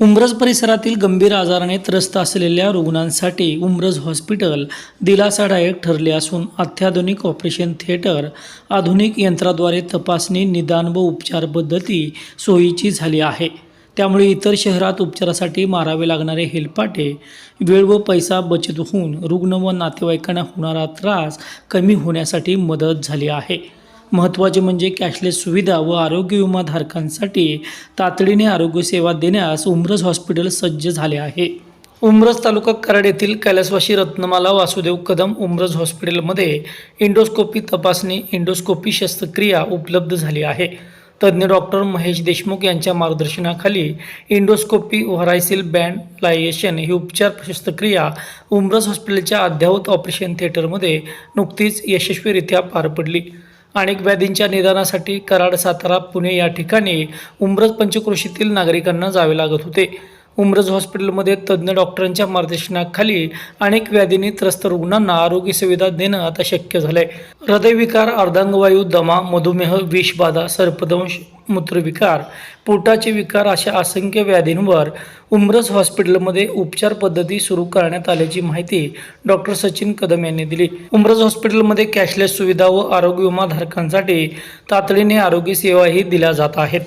उमरज परिसरातील गंभीर आजाराने त्रस्त असलेल्या रुग्णांसाठी उमरज हॉस्पिटल दिलासादायक ठरले असून अत्याधुनिक ऑपरेशन थिएटर आधुनिक यंत्राद्वारे तपासणी निदान व उपचार पद्धती सोयीची झाली आहे. त्यामुळे इतर शहरात उपचारासाठी मारावे लागणारे हेलपाटे वेळ व पैसा बचत होऊन रुग्ण व नातेवाईकांना होणारा त्रास कमी होण्यासाठी मदत झाली आहे. महत्त्वाचे म्हणजे कॅशलेस सुविधा व आरोग्य विमाधारकांसाठी तातडीने आरोग्यसेवा देण्यास उमरस हॉस्पिटल सज्ज झाले आहे. उमरज तालुका कराड येथील कैलासवाशी रत्नमाला वासुदेव कदम उमरज हॉस्पिटलमध्ये इंडोस्कोपी तपासणी इंडोस्कोपी शस्त्रक्रिया उपलब्ध झाली आहे. तज्ज्ञ डॉक्टर महेश देशमुख यांच्या मार्गदर्शनाखाली इंडोस्कोपी व्हरायसिल बँड लायएशन ही उपचार शस्त्रक्रिया उमरस हॉस्पिटलच्या अद्ययावत ऑपरेशन थिएटरमध्ये नुकतीच यशस्वीरित्या पार पडली. अनेक व्याधींच्या निदानासाठी कराड सातारा पुणे या ठिकाणी उमरज पंचक्रोशीतील नागरिकांना जावे लागत होते. उमरज हॉस्पिटलमध्ये तज्ज्ञ डॉक्टरांच्या मार्गदर्शनाखाली अनेक व्याधींनी त्रस्त रुग्णांना आरोग्य सुविधा देणं आता शक्य झालंय. हृदयविकार अर्धांगवायू दमा मधुमेह विषबाधा सर्पदंश मूत्रविकार पोटाचे विकार अशा असंख्य व्याधींवर उमरज हॉस्पिटलमध्ये उपचार पद्धती सुरू करण्यात आल्याची माहिती डॉक्टर सचिन कदम यांनी दिली. उमरस हॉस्पिटलमध्ये कॅशलेस सुविधा व आरोग्य विमा धारकांसाठी तातडीने आरोग्य सेवाही दिल्या जात आहेत.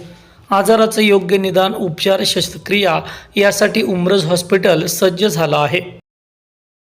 आजाराचं योग्य निदान उपचार शस्त्रक्रिया यासाठी उमरज हॉस्पिटल सज्ज झालं आहे.